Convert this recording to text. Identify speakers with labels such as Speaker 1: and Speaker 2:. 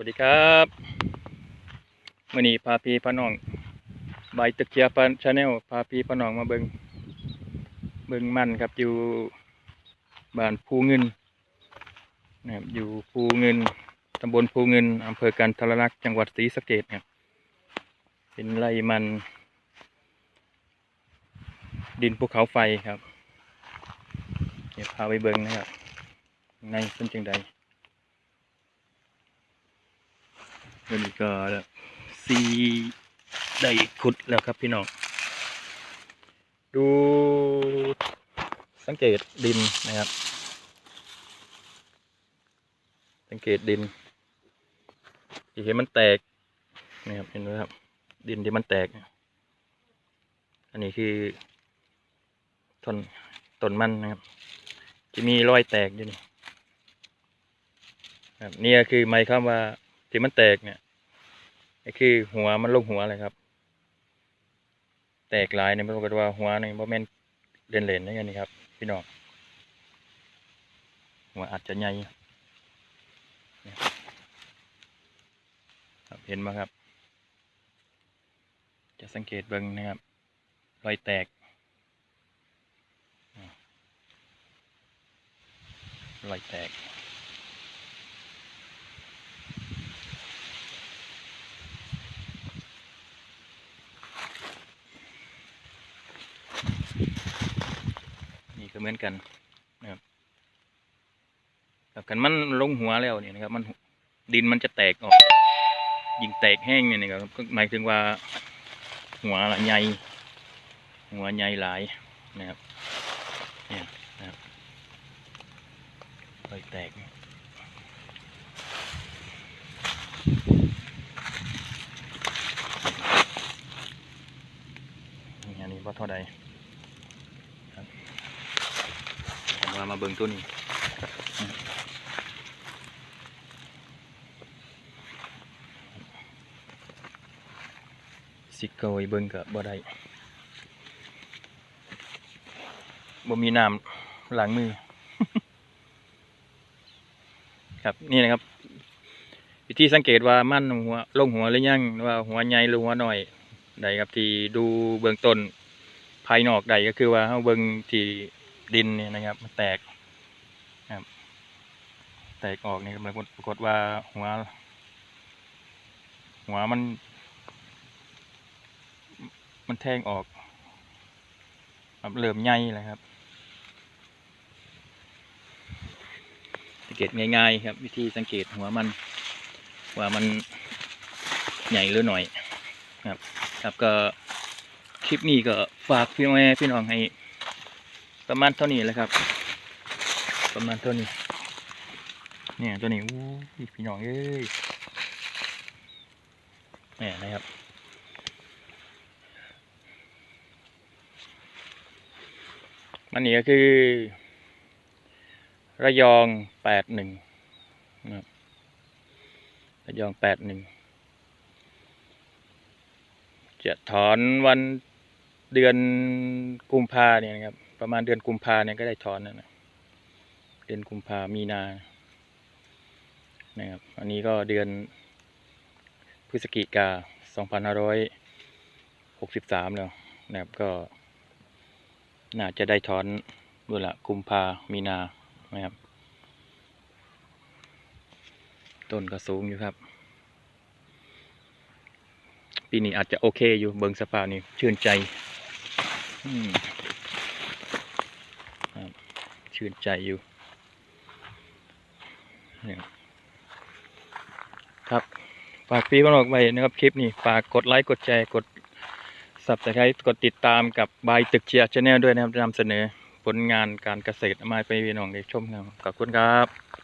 Speaker 1: วัสดีครับมื่อนี้พาพีพาน้องใบตึกเกียร์ปชาแนลพาพีพาน้องมาเบิงเบิงมันครับอยู่บ้านภูเงินนะครับอยู่ภูเงินตำบลภูเงินอำเภอกันทรลักษณ์จังหวัดศรีสะเกษครับเป็นไร่มัน ดินภูเขาไฟครับเดี๋ยวพาไปเบิงนะครับ ในเป็นจังใด วันนี้ก็ซีได้ขุดแล้วครับพี่น้อง ดูสังเกตดินนะครับ สังเกตดินเห็นมันแตกนะครับเห็นไหมครับ ดินที่มันแตก อันนี้คือต้นต้นมันนะครับ จะมีรอยแตกอยู่นี่ครับนี่ก็คือหมายความว่า ที่มันแตกเนี่ยก็คือหัวมันลงหัวเลยครับ แตกหลายเนี่ยปรากฏว่าหัวนี่บ่แม่นเล่นเล่นๆนี่ครับ พี่น้องหัวอาจจะใหญ่ครับเห็นไหมครับ จะสังเกตเบิ่งนะครับรอยแตกรอยแตก เหมือนกันนะครับกันมันลงหัวแล้วเนี่ยนะครับ มันดินมันจะแตกออก ยิงแตกแห้งเนี่ยนะครับก็หมายถึงว่าหัวละใหญ่หัวใหญ่หลายนะครับเนี่ยนะครับรอยแตกนี่ยนี่อันนี้ว่าเท่าใด ผม ว่ามาเบิ่งตัวนี้สิเกาไว้เบิ่งกับบ่ได้บ่มีน้ำหล้างมือ ครับนี่นะครับ วิธีสังเกตว่ามันหัวลงหัวหรือยังว่าหัวใหญ่หรือหัวน้อยใดครับที่ดูเบื้องต้นภายนอกใดก็คือว่าเฮาเบิ่งที่ ดินเนี่ยนะครับ มันแตกครับ แตกออกนี่ปรากฏปรากฏว่าหัว หัวมัน มันแทงออกครับเริ่มใหญ่เลยครับสังเกตง่ายๆครับ วิธีสังเกตหัวมันว่ามันใหญ่หรือหน่อยครับ ครับก็คลิปนี้ก็ฝากพี่แม่พี่น้องให้ ประมาณเท่านี้แหละครับ ประมาณเท่านี้ เนี่ยตัวนี้อู้พี่น้องเอ้ยเนี่ยนะครับมันนี่ก็คือ ระยองแปดหนึ่งนะครับระยองแปดหนึ่งจะถอนวันเดือนกุมภาเนี่ยนะครับ ประมาณเดือนกุมภาเนี่ยก็ได้ถอนนะเดือนกุมภามีนานะครับอันนี้ก็เดือนพฤศจิกาสองพันห้าร้อยหกสิบสามแล้วนะครับก็ น่าจะได้ถอนเมื่อละกุมภามีนานะครับ ต้นก็สูงอยู่ครับ ปีนี้อาจจะโอเคอยู่เบิงสภาพนี่ชื่นใจ ชื่นใจอยู่ครับฝากพี่พนออกไปนะครับคลิปนี้ฝากกดไลค์กดแชร์กด subscribe กดติดตามกับบายตึกเชียร์ชาแนลด้วยนะครับนำเสนอผลงานการเกษตรมาให้พี่น้องได้ชมครับขอบคุณครับ